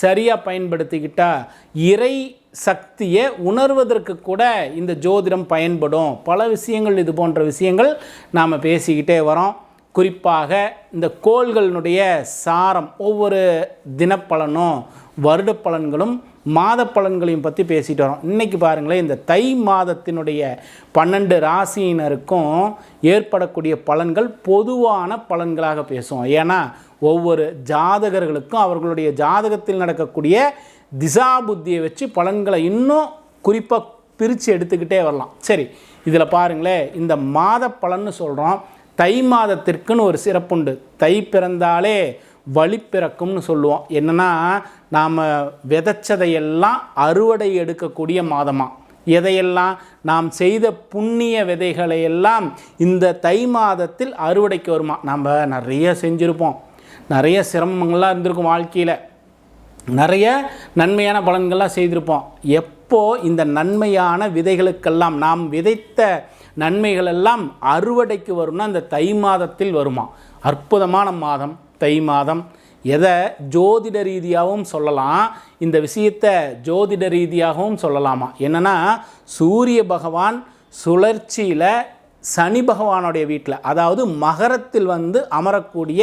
சரியாக பயன்படுத்திக்கிட்டால் இறை சக்தியை உணர்வதற்கு கூட இந்த ஜோதிடம் பயன்படும். பல விஷயங்கள் இது போன்ற விஷயங்கள் நாம் பேசிக்கிட்டே வரோம். குறிப்பாக இந்த கோள்களினுடைய சாரம் ஒவ்வொரு தினப்பலனும் வருட பலன்களும் மாத பலன்களையும் பற்றி பேசிட்டு வரோம். இன்றைக்கி பாருங்களேன் இந்த தை மாதத்தினுடைய பன்னெண்டு ராசியினருக்கும் ஏற்படக்கூடிய பலன்கள் பொதுவான பலன்களாக பேசுவோம். ஏன்னா ஒவ்வொரு ஜாதகர்களுக்கும் அவர்களுடைய ஜாதகத்தில் நடக்கக்கூடிய திசா புத்தியை வச்சு பலன்களை இன்னும் குறிப்பாக பிரித்து எடுத்துக்கிட்டே வரலாம். சரி இதில் பாருங்களேன் இந்த மாத பலன்னு சொல்கிறோம் தை மாதத்திற்குன்னு ஒரு சிறப்புண்டு. தை பிறந்தாலே வழி பிறக்கும்னு சொல்லுவோம். என்னென்னா நாம் விதைச்சதையெல்லாம் அறுவடை எடுக்கக்கூடிய மாதமாக எதையெல்லாம்? நாம் செய்த புண்ணிய விதைகளை எல்லாம் இந்த தை மாதத்தில் அறுவடைக்கு வருமா? நம்ம நிறைய செஞ்சுருப்போம். நிறைய சிரமங்கள்லாம் இருந்திருக்கும் வாழ்க்கையில். நிறைய நன்மையான பலன்கள்லாம் செய்திருப்போம். எப்போ இந்த நன்மையான விதைகளுக்கெல்லாம் நாம் விதைத்த நன்மைகள் எல்லாம் அறுவடைக்கு வரும்னா அந்த தை மாதத்தில் வருமா? அற்புதமான மாதம் தை மாதம். எதை ஜோதிட ரீதியாகவும் சொல்லலாம் இந்த விஷயத்தை ஜோதிட ரீதியாகவும் சொல்லலாமா? என்னென்னா சூரிய பகவான் சுழற்சியில் சனி பகவானுடைய வீட்டில் அதாவது மகரத்தில் வந்து அமரக்கூடிய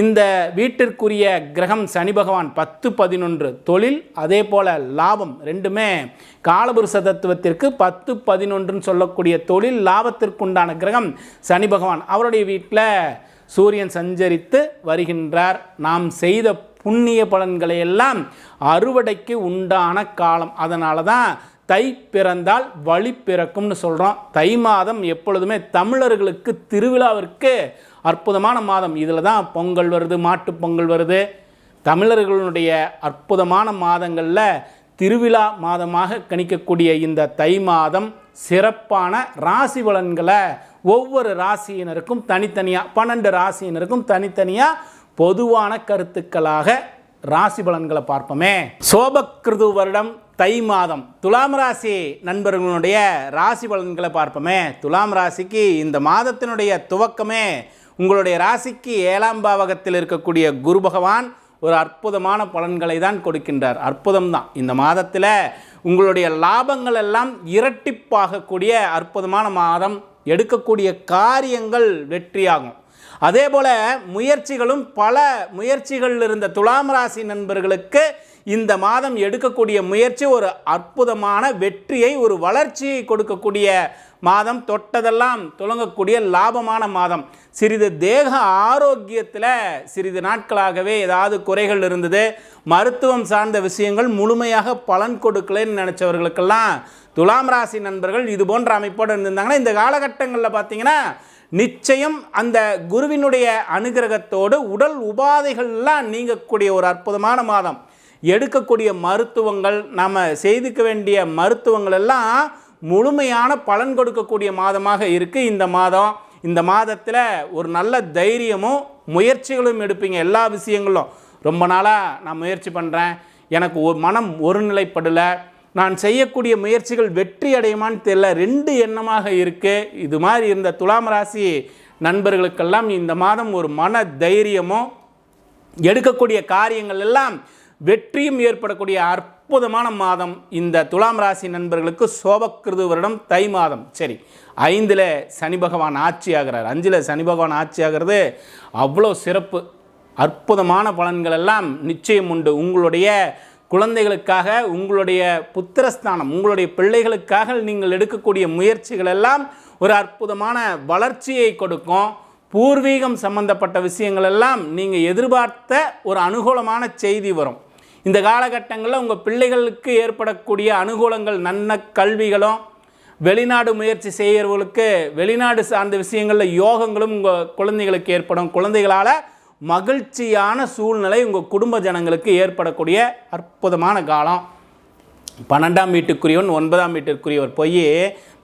இந்த வீட்டிற்குரிய கிரகம் சனி பகவான் பத்து பதினொன்று தொழில் அதே போல் லாபம் ரெண்டுமே காலபுருஷ தத்துவத்திற்கு பத்து பதினொன்றுன்னு சொல்லக்கூடிய தொழில் லாபத்திற்குண்டான கிரகம் சனி பகவான். அவருடைய வீட்டில் சூரியன் சஞ்சரித்து வருகின்றார். நாம் செய்த புண்ணிய பலன்களை எல்லாம் அறுவடைக்கு உண்டான காலம். அதனால தான் தை பிறந்தால் வழி பிறக்கும்னு சொல்கிறோம் தை மாதம் எப்பொழுதுமே தமிழர்களுக்கு திருவிழாவிற்கு அற்புதமான மாதம். இதில் தான் பொங்கல் வருது மாட்டுப் பொங்கல் வருது. தமிழர்களுடைய அற்புதமான மாதங்களில் திருவிழா மாதமாக கணிக்கக்கூடிய இந்த தை மாதம் சிறப்பான ராசி பலன்களை ஒவ்வொரு ராசியினருக்கும் தனித்தனியாக பன்னெண்டு ராசியினருக்கும் தனித்தனியாக பொதுவான கருத்துக்களாக ராசி பலன்களை பார்ப்போமே. சோபக்கிருது வருடம் தை மாதம். துலாம் ராசி நண்பர்களுடைய ராசி பலன்களை பார்ப்போமே. துலாம் ராசிக்கு இந்த மாதத்தினுடைய துவக்கமே உங்களுடைய ராசிக்கு ஏழாம் பாவகத்தில் இருக்கக்கூடிய குரு பகவான் ஒரு அற்புதமான பலன்களை தான் கொடுக்கின்றார். அற்புதம் தான் இந்த மாதத்தில் உங்களுடைய லாபங்கள் எல்லாம் இரட்டிப்பாகக்கூடிய அற்புதமான மாதம். எடுக்கக்கூடிய காரியங்கள் வெற்றியாகும். அதே போல் முயற்சிகளும் பல முயற்சிகளில் இருந்த துலாம் ராசி நண்பர்களுக்கு இந்த மாதம் எடுக்கக்கூடிய முயற்சி ஒரு அற்புதமான வெற்றியை ஒரு வளர்ச்சியை கொடுக்கக்கூடிய மாதம். தொட்டதெல்லாம் துளங்கக்கூடிய லாபமான மாதம். சிறிது தேக ஆரோக்கியத்தில் சிறிது நாட்களாகவே ஏதாவது குறைகள் இருந்தது. மருத்துவம் சார்ந்த விஷயங்கள் முழுமையாக பலன் கொடுக்கலன்னு நினச்சவர்களுக்கெல்லாம் துலாம் ராசி நண்பர்கள் இது போன்ற அமைப்போடு இருந்திருந்தாங்கன்னா இந்த காலகட்டங்களில் பார்த்தீங்கன்னா நிச்சயம் அந்த குருவினுடைய அனுகிரகத்தோடு உடல் உபாதைகள்லாம் நீங்கக்கூடிய ஒரு அற்புதமான மாதம். எடுக்கக்கூடிய மருத்துவங்கள் நம்ம செய்துக்க வேண்டிய மருத்துவங்கள் எல்லாம் முழுமையான பலன் கொடுக்கக்கூடிய மாதமாக இருக்குது இந்த மாதம் இந்த மாதத்தில் ஒரு நல்ல தைரியமும் முயற்சிகளும் எடுப்பீங்க எல்லா விஷயங்களும். ரொம்ப நாளாக நான் முயற்சி பண்ணுறேன் எனக்கு ஒரு மனம் ஒருநிலைப்படலை. நான் செய்யக்கூடிய முயற்சிகள் வெற்றி அடையுமான்னு தெரியல. ரெண்டு எண்ணமாக இருக்குது இது மாதிரி இருந்த துலாம் ராசி நண்பர்களுக்கெல்லாம் இந்த மாதம் ஒரு மன தைரியமும் எடுக்கக்கூடிய காரியங்கள் எல்லாம் வெற்றியும் ஏற்படக்கூடிய அற்புதமான மாதம் இந்த துலாம் ராசி நண்பர்களுக்கு சோபக்கிருது வருடம் தை மாதம். சரி ஐந்தில் சனி பகவான் ஆட்சி ஆகிறார். அஞ்சில் சனி பகவான் ஆட்சி ஆகிறது. அவ்வளோ சிறப்பு அற்புதமான பலன்கள் எல்லாம் நிச்சயம் உண்டு. உங்களுடைய குழந்தைகளுக்காக உங்களுடைய புத்திரஸ்தானம் உங்களுடைய பிள்ளைகளுக்காக நீங்கள் எடுக்கக்கூடிய முயற்சிகள் எல்லாம் ஒரு அற்புதமான வளர்ச்சியை கொடுக்கும். பூர்வீகம் சம்பந்தப்பட்ட விஷயங்கள் எல்லாம் நீங்கள் எதிர்பார்த்த ஒரு அனுகூலமான செய்தி வரும். இந்த காலகட்டங்களில் உங்கள் பிள்ளைகளுக்கு ஏற்படக்கூடிய அனுகூலங்கள் நன்ன கல்விகளும் வெளிநாடு முயற்சி செய்கிறவர்களுக்கு வெளிநாடு சார்ந்த விஷயங்களில் யோகங்களும் உங்கள் குழந்தைகளுக்கு ஏற்படும். குழந்தைகளால் மகிழ்ச்சியான சூழ்நிலை உங்கள் குடும்ப ஜனங்களுக்கு ஏற்படக்கூடிய அற்புதமான காலம். பன்னெண்டாம் வீட்டுக்குரியவன் ஒன்பதாம் வீட்டிற்குரியவர் போய்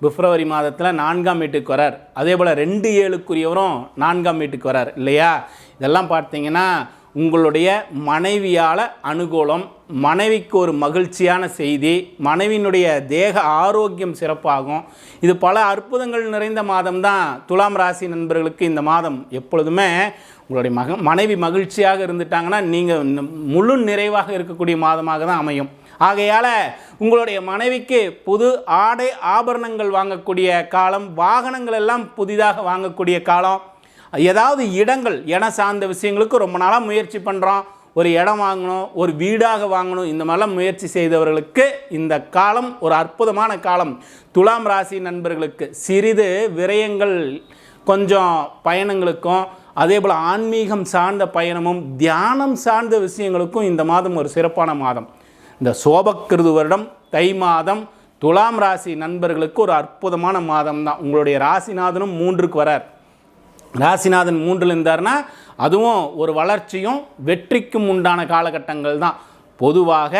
பிப்ரவரி மாதத்தில் நான்காம் வீட்டுக்கு வரார். அதே போல் ரெண்டு ஏழுக்குரியவரும் நான்காம் வீட்டுக்கு வரார். இல்லையா? இதெல்லாம் பார்த்தீங்கன்னா உங்களுடைய மனைவியால் அனுகூலம் மனைவிக்கு ஒரு மகிழ்ச்சியான செய்தி மனைவியினுடைய தேக ஆரோக்கியம் சிறப்பாகும். இது பல அற்புதங்கள் நிறைந்த மாதம் தான் துலாம் ராசி நண்பர்களுக்கு இந்த மாதம் எப்பொழுதுமே உங்களுடைய மக மனைவி மகிழ்ச்சியாக இருந்துட்டாங்கன்னா நீங்கள் முழு நிறைவாக இருக்கக்கூடிய மாதமாக தான் அமையும். ஆகையால் உங்களுடைய மனைவிக்கு புது ஆடை ஆபரணங்கள் வாங்கக்கூடிய காலம் வாகனங்கள் எல்லாம் புதிதாக வாங்கக்கூடிய காலம். ஏதாவது இடங்கள் இடம் சார்ந்த விஷயங்களுக்கு ரொம்ப நாளாக முயற்சி பண்ணுறோம் ஒரு இடம் வாங்கணும் ஒரு வீடாக வாங்கணும் இந்த மாதிரிலாம் முயற்சி செய்தவர்களுக்கு இந்த காலம் ஒரு அற்புதமான காலம். துலாம் ராசி நண்பர்களுக்கு சிறிது விரயங்கள் கொஞ்சம் பயணங்களுக்கும் அதே போல் ஆன்மீகம் சார்ந்த பயணமும் தியானம் சார்ந்த விஷயங்களுக்கும் இந்த மாதம் ஒரு சிறப்பான மாதம். இந்த சோபக்கிருது வருடம் தை மாதம் துலாம் ராசி நண்பர்களுக்கு ஒரு அற்புதமான மாதம் தான் உங்களுடைய ராசிநாதனும் மூன்றுக்கு வரார். ராசிநாதன் மூன்றில் இருந்தார்னா அதுவும் ஒரு வளர்ச்சியும் வெற்றிக்கும் உண்டான காலகட்டங்கள் தான். பொதுவாக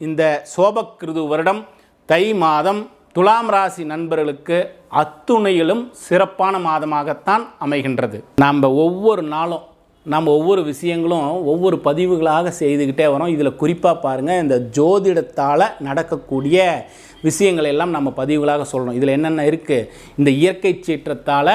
இந்த சோபக்கிருது வருடம் தை மாதம் துலாம் ராசி நண்பர்களுக்கு அத்துணையிலும் சிறப்பான மாதமாகத்தான் அமைகின்றது. நாம் ஒவ்வொரு நாளும் நம்ம ஒவ்வொரு விஷயங்களும் ஒவ்வொரு பதிவுகளாக செய்துக்கிட்டே வரோம். இதில் குறிப்பாக பாருங்கள் இந்த ஜோதிடத்தால் நடக்கக்கூடிய விஷயங்களை எல்லாம் நம்ம பதிவுகளாக சொல்கிறோம் இதில் என்னென்ன இருக்குது இந்த இயற்கை சீற்றத்தால்